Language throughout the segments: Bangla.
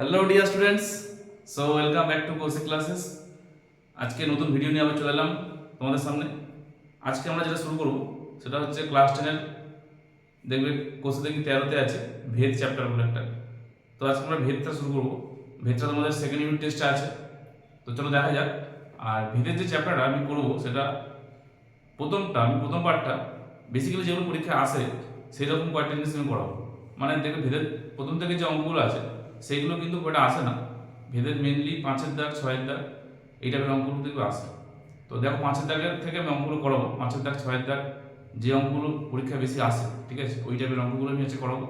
Hello dear students so welcome back to কোর্সিক classes আজকে নতুন ভিডিও নিয়ে আবার চলে এলাম তোমাদের সামনে। আজকে আমরা যেটা শুরু করব, সেটা হচ্ছে ক্লাস টেনের দেখবে কোর্সে দেখি তেরোতে আছে, ভেদ চ্যাপ্টার বলে একটা। তো আজকে আমরা ভেদটা শুরু করব। ভেদটা তোমাদের সেকেন্ড ইউনিট টেস্টে আছে। তো চলো দেখা যাক। আর ভেদের যে চ্যাপ্টারটা আমি করব, সেটা প্রথমটা, আমি প্রথম পার্টটা বেসিক্যালি যেগুলো পরীক্ষা আসে, সেই রকম কয়েকটা জিনিস আমি করাবো। মানে দেখবে ভেদের প্রথম থেকে যে অঙ্কগুলো আছে সেইগুলো কিন্তু ওটা আসে না। ভেদের মেনলি পাঁচের দাগ, ছয়ের দাগ, এই টাইপের অঙ্কগুলো দেখবে আসে। তো দেখো পাঁচের দাগের থেকে আমি অঙ্কগুলো করাবো। পাঁচের দাগ, ছয়ের দাগ, যে অঙ্কগুলো পরীক্ষা বেশি আসে, ঠিক আছে? ওই টাইপের অঙ্কগুলো আমি হচ্ছে করাবো।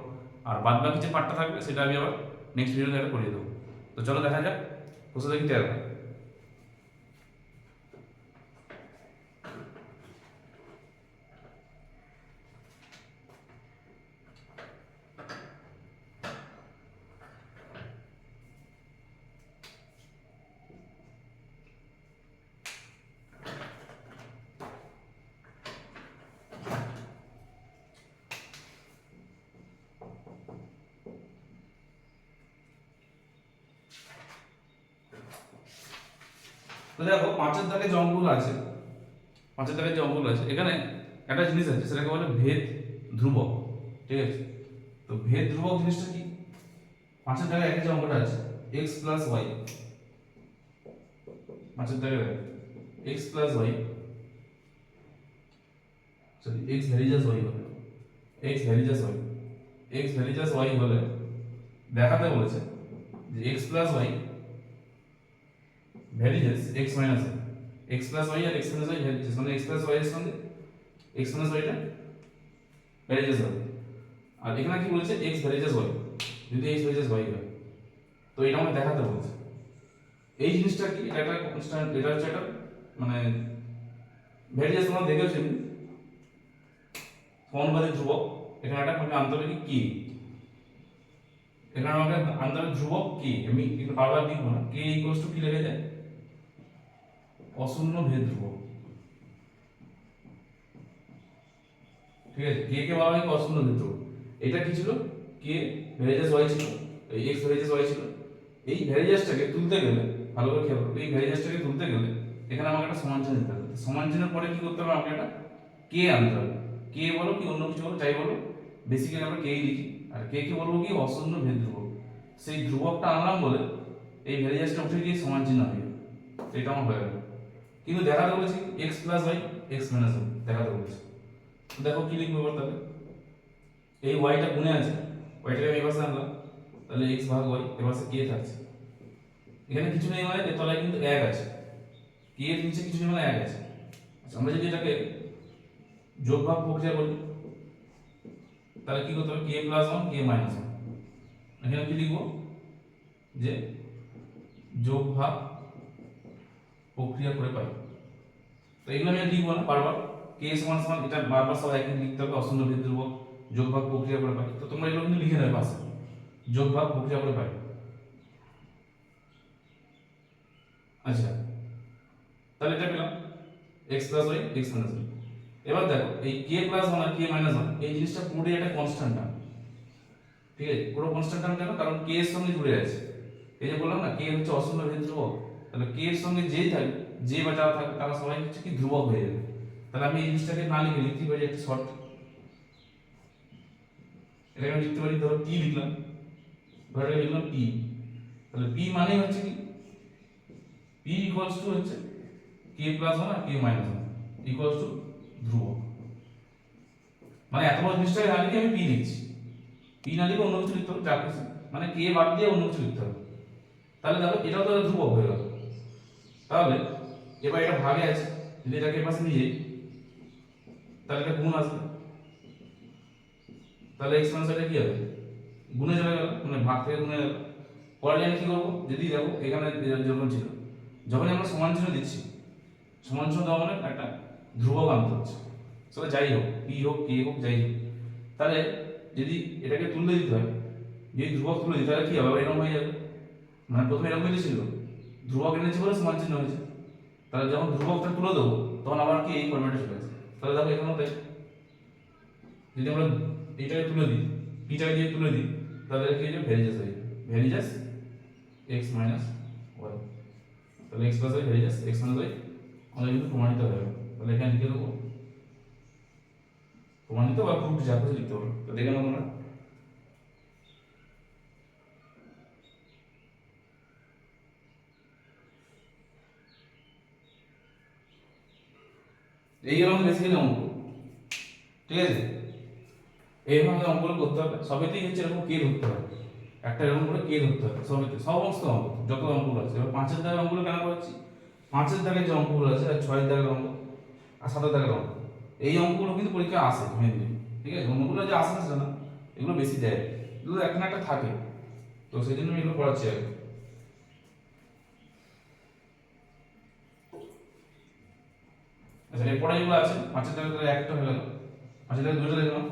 আর বাদ বাকি যে পার্টটা থাকবে, সেটা আমি আবার নেক্সট ভিডিওতে করিয়ে দেবো। তো চলো দেখা যাক কোথা দেখি তো দেখো, পাঁচের দাগে যে অঙ্কগুলো আছে। পাঁচের দাগে যে অঙ্কগুলো আছে। এখানে একটা জিনিস আছে, সেটাকে বলে ভেদ ধ্রুবক। ঠিক আছে? তো ভেদ ধ্রুবক জিনিসটা কি? পাঁচের দাগে একটা যে আছে। এক্স প্লাস ওয়াই পাঁচের দাগে x plus y sorry x varies as y হবে x varies as y x varies as y হলে দেখাতে বলেছে যে x plus y varies as x minus x plus y আর x minus y varies as মানে x প্লাস এর সঙ্গে x মাইনাস y টা ভ্যারিজেস হবে আর এখানে কি বলেছে x ভ্যারিজেস y. যদি x ভ্যারিজেস y হয় তো এটা আমাকে দেখাতে বলছে এই জিনিসটা কি এটা একটা কনস্ট্যান্ট এটা হচ্ছে একটা মানে ভ্যারিজেস তোমরা দেখেছ এমনি সমানুপাতিক ধ্রুবক এখানে একটা মানে আন্তরিক কি এখানে আমাকে আন্তরিক ধ্রুবক কি আমি বারবার লিখব না কে ইকুয়ালস টু কি লেগে যায় অশূন্য ভেদ ধ্রুবক ঠিক আছে? কে কে বলা হয় অশূন্য ভেদ ধ্রুবক এটা কি ছিল? কে? ভ্যারিজাস ওয়াই ছিল। এই এক্স ভ্যারিজাস ওয়াই ছিল। এই ভ্যারিজাসটাকে তুলতে গেলে, ভালো করে খেয়াল এই ভ্যারিজাসটাকে তুলতে গেলে এখানে আমাকে একটা সমান চিহ্ন দিতে হবে। সমান চিহ্নের পরে কি করতে হবে আমাকে একটা কে আনতে হবে। কে বলো কি অন্য কিছু বলো, যাই বলো। বেসিক্যালি আমরা কেই লিখি। আর কে কে বলব কি? অশূন্য ভেদ ধ্রুবক সেই ধ্রুবকটা আনলাম বলে এই ভ্যারিজাসটা উঠে গিয়ে সমান চিহ্ন হয়ে গেল। এটা আমার হয়ে গেল। কিন্তু দেখাতে বলেছি X plus Y X minus Y দেখাতে বলেছি। দেখো কি লিখব এবার তাহলে? এই ওয়াইটা গুণে আছে ওয়াইটাকে আমি এবার আনলাম, তাহলে এক্স ভাগ ওয়াই এবার কে থাকছে। এখানে কিছু নেই মানে এর তলায় কিন্তু এক আছে। কে এর নিচে কিছু নেই মানে এক আছে। আচ্ছা আমরা যদি এটাকে যোগ ভাগ প্রক্রিয়া করি তাহলে কি করতে হবে? K plus one K minus one এখানে কি লিখব? যে যোগ ভাগ প্রক্রিয়া করে পাই। তো এগুলো আমি লিখব না বারবার। কে সমান সমান, এটা বারবার সব একই লিখতে হবে অশূন্য ভেদ ধ্রুবক যোগ ভাগ প্রক্রিয়া করে পাই। তো তোমরা এগুলো কিন্তু লিখে নেবে পাশে। যোগ ভাগ প্রক্রিয়া করে পাই। আচ্ছা তাহলে এটা পেলাম। X plus Y X minus Y এবার দেখো, এই কে প্লাস ওয়ান আর কে মাইনাস ওয়ান এই জিনিসটা পুরোটাই একটা কনস্ট্যান্ট টার্ম ঠিক আছে? পুরো কনস্ট্যান্ট টার্ম কেন? কারণ কে এর সঙ্গে জুড়ে আছে। এই যে বললাম না কে হচ্ছে অশূন্য ভেদ ধ্রুবক তাহলে কে এর সঙ্গে যেই থাকে যে বা যারা থাকে তারা সবাই হচ্ছে কি ধ্রুবক হয়ে যাবে। তাহলে আমি এই জিনিসটাকে না লিখে লিখতে পারি একটা শর্ট। এটাকে আমি লিখতে পারি, ধরো পি লিখলাম। ধরো লিখলাম পি তাহলে পি মানে হচ্ছে কি? পি ইকুয়ালস টু হচ্ছে K plus one R K minus one equals to ধ্রুবক। মানে এত বড় জিনিসটাকে না লিখে আমি পি লিখছি। পি না লিখে অন্য কিছু লিখতে হবে, যা মানে কে বাদ দিয়ে অন্য কিছু লিখতে হবে। তাহলে দেখো, এটাও তো ধ্রুবক হয়ে গেল। তাহলে এবার এটা ভাগে আছে, যদি এটাকে পাশে নিয়ে যাই, তাহলে এটা গুণ আসবে। তাহলে এক্স মাইনাস এটা কি হবে? গুণে চলে গেল মানে ভাগ থেকে গুণে গেল। পরে আমি কি করব? যদি দেখো, এখানে যখন ছিল। যখন আমরা সমান চিহ্ন দিচ্ছি, সমান চিহ্ন দেওয়া মানে একটা ধ্রুবক আনতে হচ্ছে। সেটা যাই হোক পি হোক কে হোক, যাই হোক। তাহলে যদি এটাকে তুলে দিতে হয়, যদি ধ্রুবক তুলে দিই, তাহলে কি হবে? এরকম হয়ে যাবে। মানে প্রথমে এরকম হয়ে ছিল। ধ্রুবক এনেছি বলে সমান চিহ্ন হয়েছে তাহলে যখন ধ্রুবকটা তুলে দেবো, তখন আবার কি এই ফরম্যাটে চলে আসে তাহলে দেখো এখানেও তাই যদি আমরা এইটাকে তুলে দিই, পিটাকে দিয়ে তুলে দিই, তাহলে কি হয়ে যাবে ভ্যারিজাস হয়ে যাবে varies as X minus Y তাহলে এক্স প্লাস ওয়াই যাচ্ছে এক্স মাইনাস ওয়াই আমাদের কিন্তু প্রমাণিত হয়ে তাহলে এখানে লিখে দেবো। প্রমাণিত বা প্রুফ যা কিছু লিখতে পারো। তো দেখে নাও তোমরা। এই হলো আমাদের বেসিক্যালি অঙ্ক। ঠিক আছে? এইভাবে আমাদের অঙ্কগুলো করতে হবে। সবেতেই হচ্ছে এরকম কে ধরতে হবে। একটা এরকম করে কে ধরতে হবে সবেতে। সমস্ত অঙ্ক, যত অঙ্কগুলো আছে। এবার পাঁচের দাগের অঙ্কগুলো কেন করছি? পাঁচের দাগের যে অঙ্কগুলো আছে, আর ছয়ের দাগের অঙ্ক, আর সাতের দাগের অঙ্ক, এই অঙ্কগুলো কিন্তু পরীক্ষা আসে মেনলি ঠিক আছে? অন্যগুলো যে আসে না এগুলো বেশি দেয়। এগুলো একটা না একটা থাকে। তো সেই জন্য আমি এগুলো পড়াচ্ছি আর কি। আচ্ছা এরপরে যেগুলো আছে পাঁচের দাগে তাহলে একটা হয়ে গেল। পাঁচের দাগে দুটো দেখলাম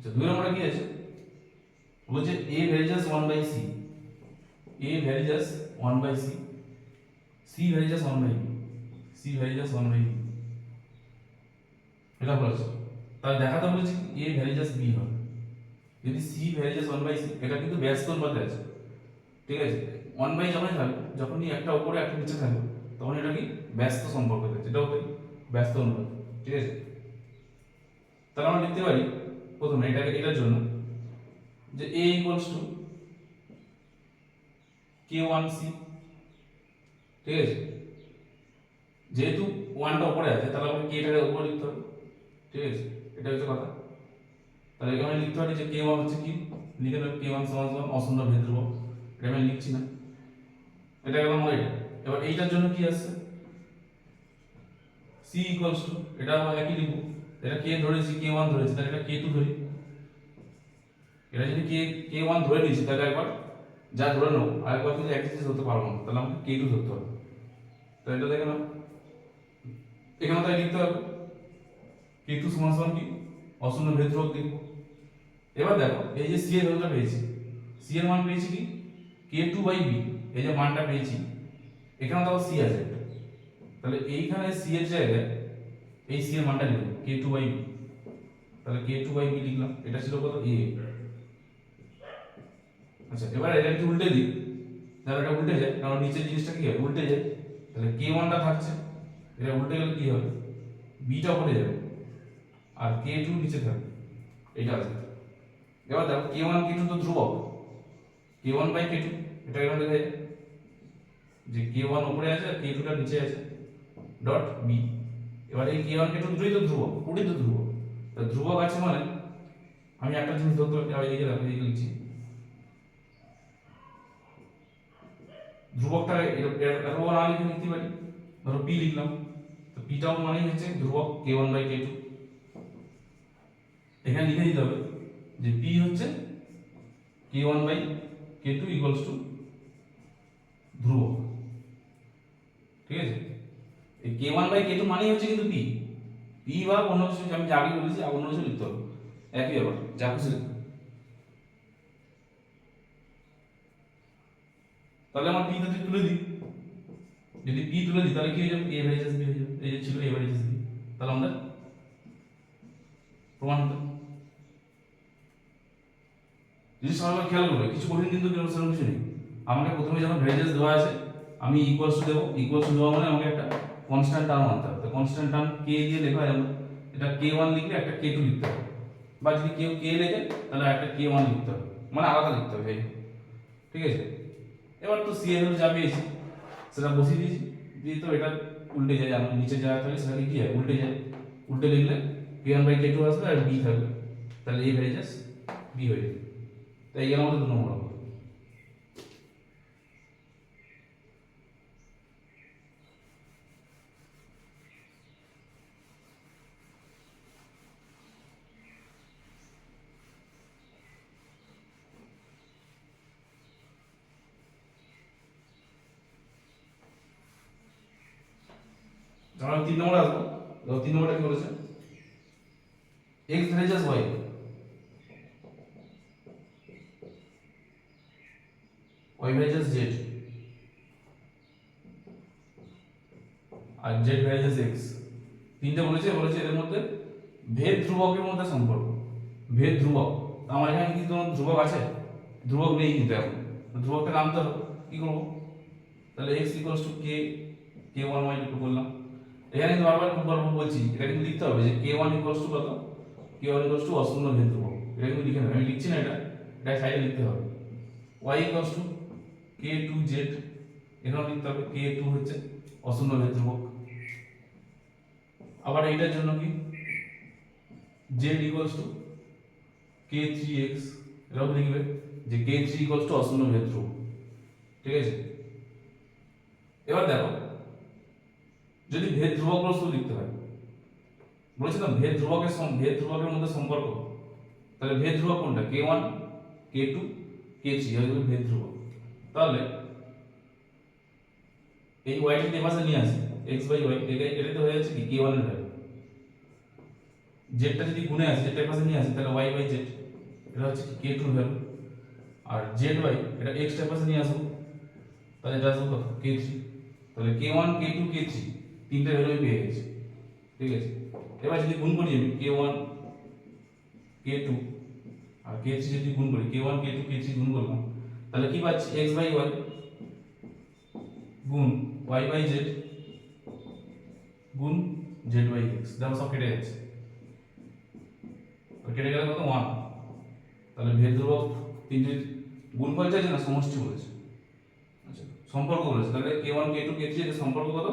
আচ্ছা দুই নম্বরে কি আছে? বলছে a varies as 1 by c a varies as 1 by c c varies as 1 by c varies as 1 by এটা বলেছে। তাহলে দেখাতে বলেছে a ভ্যারিজাস b হবে। যদি c ভ্যারিজাস 1 বাই c, এটা কিন্তু ব্যস্ত অনুপাতে আছে। ঠিক আছে? 1 বাই যখনই থাকবে যখনই একটা উপরে একটা নিচে থাকবে তখন এটা কি ব্যস্ত সম্পর্ক আছে এটাও কি ব্যস্ত অনুপাত। ঠিক আছে? তাহলে আমরা লিখতে পারি প্রথমে এটা এটার জন্য যে a equals to K one C ঠিক আছে? যেহেতু ওয়ানটা উপরে আছে, তাহলে আমাকে কেটাকে উপরে লিখতে হবে, ঠিক আছে? এটা হচ্ছে কথা। তাহলে এখানে লিখতে পারি যে কে ওয়ান হচ্ছে কি? লিখে দেবো কে ওয়ান সমান সমান অশূন্য ভেদ ধ্রুবক এটা আমি লিখছি না। এটা গেল আমার এটা। এবার এইটার জন্য কি আসছে? সি ইকুয়ালস টু এটা আমরা একই লিখব। এটা কে ধরেছি, কে ওয়ান ধরেছি, তাহলে এটা কে টু ধরি। এটা যদি কে কে ওয়ান ধরে নিয়েছি, তাহলে একবার যা ধরে নেব আর একবার কিন্তু এক জিনিস ধরতে পারব না, তাহলে আমাকে কে টু ধরতে হবে। তাহলে এটা দেখে নাও। এখানে তাই লিখতে হবে, কে টু সমান সমান কি? অশূন্য ভেদ রোগ লিখব। এবার দেখো, এই যে সি এর ভ্যালুটা পেয়েছি সি এর মান পেয়েছি কি? কে টু বাই বি এই যে মানটা পেয়েছি, এখানে দেখো সি আছে। তাহলে এইখানে সি এর জায়গায় এই সি এর মানটা লিখব কে টু বাই তাহলে কে টু বাই বি লিখলাম। এটা ছিল কত? এ আচ্ছা এবার এটা একটু উল্টে দিই। তাহলে এটা উল্টে যায়, কারণ নিচের জিনিসটা কি হয়? উল্টে যায়। তাহলে কে ওয়ানটা থাকছে, এটা উল্টে গেলে কি হবে? বিটা উপরে যাবে। আর কে টু নিচে থাকবে। এটা আছে। এবার দেখো কে ওয়ান কে টু তো ধ্রুবক। K one by K two এটা এখানে লেখা যায়? যে কে ওয়ান উপরে আছে আর কে টুটা নিচে আছে। ডট বি এবার এই কে ওয়ান কে টু দুটোই তো ধ্রুবক পুরোই তো ধ্রুবক। তা ধ্রুবক আছে মানে আমি একটা জিনিস ধরতে পারি দেখো এদিকে লিখছি। ধ্রুবকটা এর- এর- এত না লিখে লিখতে পারি। ধরো পি লিখলাম, তো পিটাও মানেই হচ্ছে ধ্রুবক K one by K two এখানে লিখে দিতে হবে যে পি হচ্ছে K one by K two equals to ধ্রুবক। ঠিক আছে? এই K one by K two মানেই হচ্ছে কিন্তু পি পি বা অন্য কিছু আমি যা আগে বলেছি অন্য কিছু লিখতে হবে। একই ব্যাপার, যা কিছু তাহলে আমার পি যদি তুলে দিই। যদি পি তুলে দিই, তাহলে কি হয়ে যাবে? এ ভ্যারিজেস বি হয়ে যাবে। এই যে ছিল এ ভ্যারিজেস বি তাহলে আমাদের প্রমাণ হতো যদি সবাই খেয়াল করবে কিছু কঠিন কিন্তু সেরকম কিছু নেই। আমাকে প্রথমে যখন ভ্যারিজেস দেওয়া আছে, আমি ইকুয়ালস দেবো। ইকুয়ালস দেওয়া মানে আমাকে একটা কনস্ট্যান্ট টার্ম আনতে হবে। তো কনস্ট্যান্ট টার্ম কে দিয়ে লেখা যাবে এটা কে ওয়ান লিখলে একটা কে টু লিখতে হবে। বা যদি কেউ কে লেখে, তাহলে একটা কে ওয়ান লিখতে হবে। মানে আলাদা লিখতে হবে ঠিক আছে? এবার তো সি এর যা পেয়েছি সেটা বসিয়ে দিয়েছি। দিয়ে তো এটা উল্টে যায় আমার নিচে যা থাকে সেটাকে কি হয়? উল্টে যায়। উল্টে লিখলে P one by K two আসবে আর বি থাকবে। তাহলে এই ভ্যারিজাস বি হয়ে যাবে। তাই এই আমাদের দু নম্বর অঙ্ক আমরা তিন নম্বরে আসব। তো তিন নম্বরটা কি বলেছে? X varies as Y Y varies as Z আর জেড ভ্যারিজাস এক্স তিনটে বলেছে বলেছে এদের মধ্যে ভেদ ধ্রুবকের মধ্যে সম্পর্ক। ভেদ ধ্রুবক। আমার এখানে কি কোনো ধ্রুবক আছে? ধ্রুবক নেই কিন্তু এখন। ধ্রুবকটা নামতে হবে কি করব? তাহলে X equals to K K one Y two করলাম। এখানে কিন্তু বারবার বারবার বলছি এটা কিন্তু লিখতে হবে যে কে ওয়ান ইকুয়ালস টু কত? কে ওয়ান ইকুয়ালস টু অশূন্য ভেদ ধ্রুবক এটা কিন্তু লিখে নেবে। আমি লিখছি না এটা এটা সাইডে লিখতে হবে। Y equals to K two Z এখানেও লিখতে হবে। কে টু হচ্ছে অশূন্য ভেদ আবার এইটার জন্য কি? Z equals to K three X এটাও লিখবে যে কে থ্রি ইকুয়ালস টু অশূন্য ভেদ ঠিক আছে? এবার দেখো যদি ভেদ ধ্রুবক শুধু লিখতে হয়। বলেছিলাম, ভেদ ধ্রুবকের ভেদ ধ্রুবকের মধ্যে সম্পর্ক। তাহলে ভেদ ধ্রুবক কোনটা? K one, K two, K three হয়ে ভেদ ধ্রুবক। তাহলে এই ওয়াইটি পাশে নিয়ে আসি। এক্স বাই ওয়াই এটা এটাতে হয়ে যাচ্ছে কি? কে ওয়ানের ভ্যালু জেডটা যদি গুণে আসে জেডটার পাশে নিয়ে আসি, তাহলে ওয়াই বাই জেড এটা হচ্ছে কে? টুর ভ্যালু আর জেড ওয়াই এটা এক্সটার পাশে নিয়ে আসব। তাহলে এটা আসব কে থ্রি। তাহলে K one, K two, K three. তিনটে ভ্যালু পেয়ে গেছি, ঠিক আছে? এবার যদি গুণ করি আমি কে ওয়ান কে টু আর কে থ্রি যদি গুণ করি K one K two K three গুণ করলাম, তাহলে কি পাচ্ছি? এক্স বাই ওয়াই গুণ ওয়াই বাই জেড গুণ জেড বাই এক্স দেখো সব কেটে যাচ্ছে। কেটে গেলে কত? ওয়ান তাহলে ভেদ ধ্রুবক তিনটে গুণফল চাইছে না, সমষ্টি বলেছে। আচ্ছা সম্পর্ক বলেছে। তাহলে K one K two K three সম্পর্ক কত?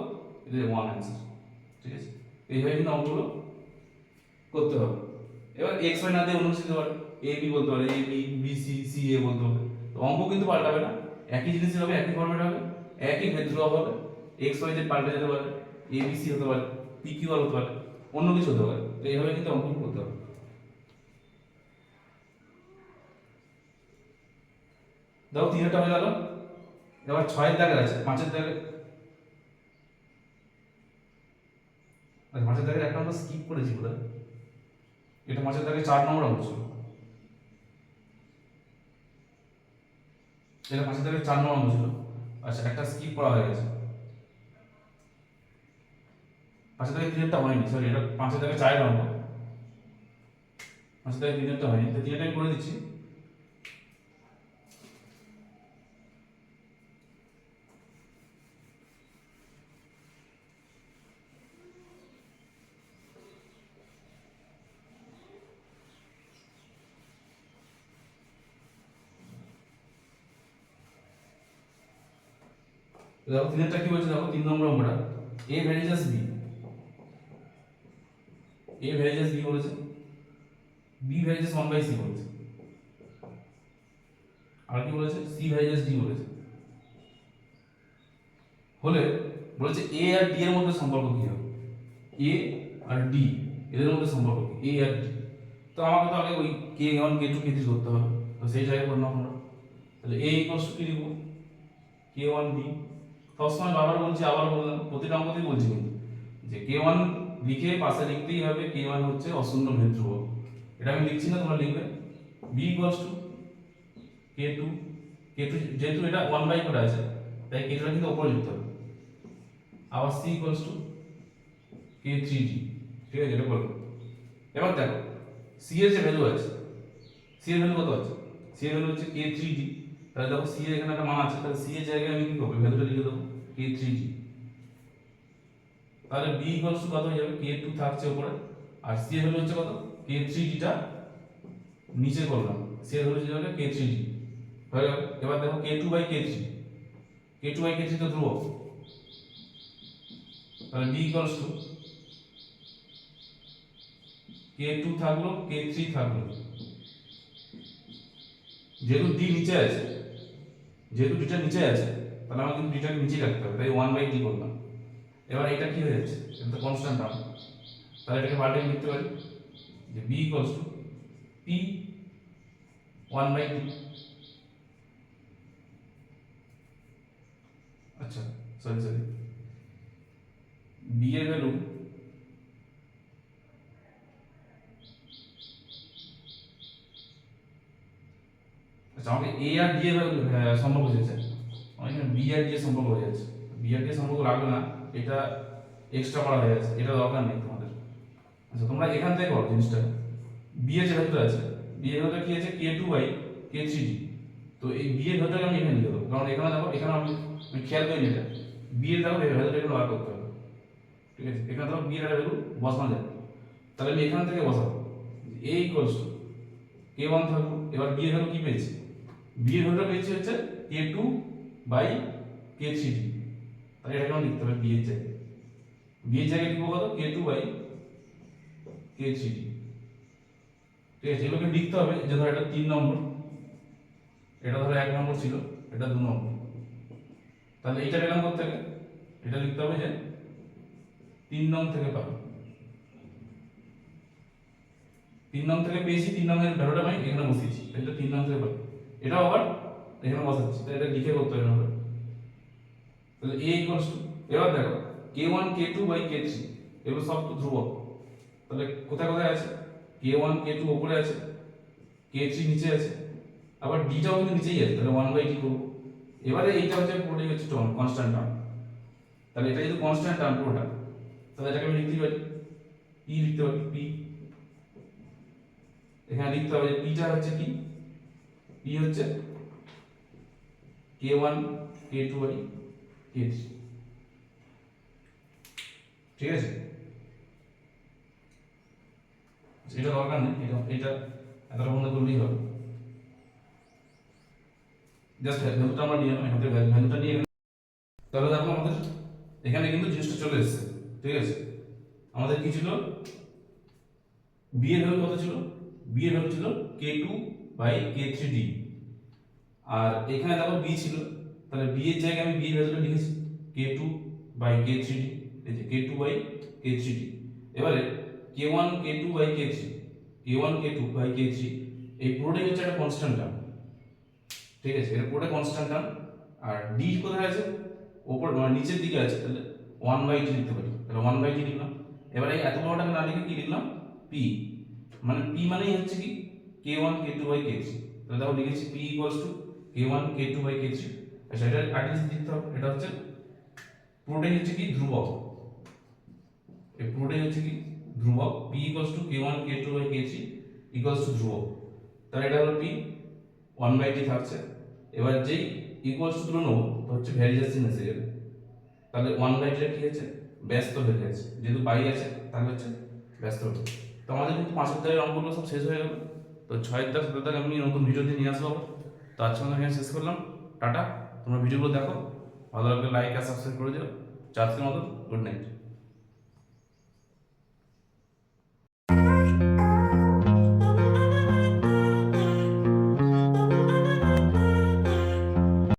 এটা ওয়ান অ্যান্সার ঠিক আছে? এইভাবে কিন্তু অঙ্কগুলো করতে হবে। এবার এক্স ওয়াই না দিয়ে অন্য কিছু দিতে পারে এ বি বলতে পারে A B B C C A বলতে পারে তো অঙ্ক কিন্তু পাল্টাবে না। একই জিনিস হবে, একই ফর্মেট হবে, একই ভেদ ধ্রুবক হবে। এক্স ওয়াই জেড পাল্টে যেতে পারে এ বি সি হতে পারে পি কিউ আর হতে পারে, অন্য কিছু হতে পারে। তো এইভাবে কিন্তু অঙ্ক করতে হবে। দেখো তিনটা হয়ে গেল। এবার ছয়ের দাগে আছে, পাঁচের দাগে আচ্ছা মাছের দাগের একটা আমরা স্কিপ করেছি বোধ এটা মাছের দাগের চার নম্বর অঙ্ক ছিল। এটা মাছের দাগে চার নম্বর অঙ্ক ছিল। আচ্ছা একটা স্কিপ করা হয়ে গেছে। পাঁচের দাগে তিনেরটা হয়নি সরি এটা পাঁচের দাগে চারের অঙ্ক। পাঁচের দাগে তিনেরটা হয়নি। তো তিনেরটা আমি করে দিচ্ছি। দেখো তিনেরটা কি বলছে দেখো? তিন নম্বর অঙ্কটা। A varies as B A varies as B বলেছে। B varies as one by C বলেছে। আর কি বলেছে? সি ভ্যারিজাস ডি বলেছে। হলে বলেছে এ আর ডি এর মধ্যে সম্পর্ক কি হবে? এ আর ডি এদের মধ্যে সম্পর্ক কি? এ আর ডি তো আমাকে তো আগে ওই K one K two K three করতে হবে। তো সেই জায়গায় করলাম আমরা তাহলে এ ইকুয়ালস টু কি লিখব? কে ওয়ান বি সবসময় বারবার বলছি, আবার প্রতিটা অঙ্কতেই বলছি কিন্তু। যে কে ওয়ান লিখে পাশে লিখতেই হবে কে ওয়ান হচ্ছে অশূন্য ভেদ এটা আমি লিখছি না, তোমরা লিখবে। B equals to K two K two যেহেতু এটা ওয়ান বাই করে আছে, তাই কে টুটা কিন্তু ওপরে লিখতে হবে। আবার C equals to K three G ঠিক আছে, এটা বলব এবার দেখো সি এর যে ভ্যালু আছে সি এর ভ্যালু কত আছে? সি এর ভ্যালু হচ্ছে কে থ্রি জি তাহলে দেখো সি এর এখানে একটা মান আছে, তাহলে সি এর জায়গায় আমি কি করব? ভ্যালুটা লিখে দেবো কে থ্রি জি তাহলে বি ইকুয়ালস টু কত হয়ে যাবে? কে টু থাকছে উপরে। আর সি এর ভ্যালু হচ্ছে কত? কে থ্রি জিটা নিচে করলাম। সি এর ভ্যালু হচ্ছে কে থ্রি জি হয়ে গেল। এবার দেখো K two by K three K two by K three তো ধ্রুবক। তাহলে B equals to K two থাকল কে থ্রি থাকল। যেহেতু ডি নিচে আছে যেহেতু ডিটা নিচে আছে, তাহলে আমাকে কিন্তু ডিটাকে নিচে রাখতে হবে, তাই ওয়ান বাই ডি করলাম। এবার এটা কি হয়ে যাচ্ছে? এটা তো কনস্ট্যান্ট টার্ম তাহলে এটাকে পাল্টে লিখতে পারি, যে B equals to P one by D আচ্ছা সরি সরি বি এর ভ্যালু আচ্ছা আমাকে এ আর ডি এর সম্পর্ক চেয়েছে আমার বি আর ডি এর সম্পর্ক হয়ে যাচ্ছে। বি আর ডি এর সম্পর্ক লাগবে না, এটা এক্সট্রা করা হয়ে যাচ্ছে। এটা দরকার নেই তোমাদের। আচ্ছা তোমরা এখান থেকে করো জিনিসটা। বি এর ভ্যালুটা আছে বি এর ভ্যালুটা কি আছে? K two by K three D তো এই বি এর ভ্যালুটাকে আমি এখানে লিখে দেবো। কারণ এখানে দেখো, এখানে আমি আমি খেয়াল করিনি এটা। বি এর দেখো ভ্যালুটা এখানে বার করতে হবে। ঠিক আছে? এখানে দেখো বি এর ভ্যালু বসানো যায়। তাহলে আমি এখান থেকে বসাবো। A equals to K one থাকব এবার বি এর ভ্যালু কি পেয়েছি? বি এর ভ্যালুটা পেয়েছি হচ্ছে? K two by K three D তাহলে এটাকে আমি লিখতে হবে বি এর জায়গায়। বি এর জায়গায় লিখব কত? K two by K three ঠিক আছে, এগুলোকে লিখতে হবে। যে ধর এটা তিন নম্বর। এটা ধরো এক নম্বর ছিল, এটা দু নম্বর। তাহলে এইটা পেলাম করতে গেলে এটা লিখতে হবে যে তিন নং থেকে পাবো। তিন নং থেকে পেয়েছি, তিন নংয়ের ভ্যালুটা আমি এখানে বসিয়েছি। এটা তিন নং থেকে পাবো। এটাও আবার এখানে বসাচ্ছি তাহলে এটা লিখে করতে হবে তাহলে এ ইকুয়ালস টু এবার দেখো K one K two by K three এগুলো সব তো ধ্রুবক। তাহলে কোথায় কোথায় আছে? কে ওয়ান কে টু ওপরে আছে কে থ্রি নিচে আছে, আবার ডিটাও কিন্তু নিচেই আছে, তাহলে ওয়ান বাই ডি করব। এবারে এইটা হচ্ছে পুরোটাই হচ্ছে টার্ম কনস্ট্যান্ট টার্ম তাহলে এটা যদি কনস্ট্যান্ট টার্ম পুরোটা, তাহলে এটাকে আমি লিখতে পারি পি লিখতে পারি পি এখানে লিখতে হবে পিটা হচ্ছে কি? পি হচ্ছে K one K two by K three ঠিক আছে? এটা দরকার নেই, এটা এটা এতটা মনে করলেই হবে। জাস্ট ভ্যালুটা আমরা নিয়ে থেকে ভ্যালুটা নিয়ে তাহলে দেখো আমাদের এখানে কিন্তু জিনিসটা চলে এসেছে, ঠিক আছে? আমাদের কি ছিল? বি এর ভ্যালু কত ছিল? বি এর ভ্যালু ছিল K two by K three D আর এখানে দেখো বি ছিল। তাহলে বি এর জায়গায় আমি বি এর ভ্যালুটা লিখেছি K two by K three D এই যে K two by K three D এবারে K one K two by K three K one K two by K three এই পুরোটাই হচ্ছে একটা কনস্ট্যান্ট টার্ম ঠিক আছে? এটা পুরোটা কনস্ট্যান্ট টার্ম আর ডি কোথায় আছে? ওপর মানে নিচের দিকে আছে। তাহলে ওয়ান বাই ডি লিখতে পারি। তাহলে ওয়ান বাই ডি লিখলাম। এবারে এই এত বড়টাকে না লিখে কি লিখলাম? পি মানে পি মানেই হচ্ছে কি? K one K two by K three তাহলে দেখো লিখেছি P equals to K one K two by K আচ্ছা এটা আর্টিস্ট লিখতে হবে। এটা হচ্ছে, পুরোটাই হচ্ছে কি ধ্রুবক। এই পুরোটাই হচ্ছে কি ধ্রুবক। P equals to K one K two by K three to ধ্রুবক। তাহলে এটা হলো পি ওয়ান বাই টি থাকছে। এবার যেই ইকুয়ালস টু তুলে তো হচ্ছে ভ্যারিয়েশন এসে যাবে তাহলে ওয়ান বাই টিটা কি আছে ব্যস্ত হয়ে গেছে। যেহেতু বাই আছে, তাহলে হচ্ছে ব্যস্ত হয়ে তো আমাদের কিন্তু পাঁচ অধ্যায়ের অঙ্কগুলো সব শেষ হয়ে গেল। তো ছয়ের দাগ সাতের দাগ আমি নতুন ভিডিও দিয়ে নিয়ে আসব আবার। তো আজকে এখানে শেষ করলাম। টাটা, তোমরা ভিডিওগুলো দেখো। ভালো লাগলে লাইক আর সাবস্ক্রাইব করে দিও। চার্জের মতো গুড নাইট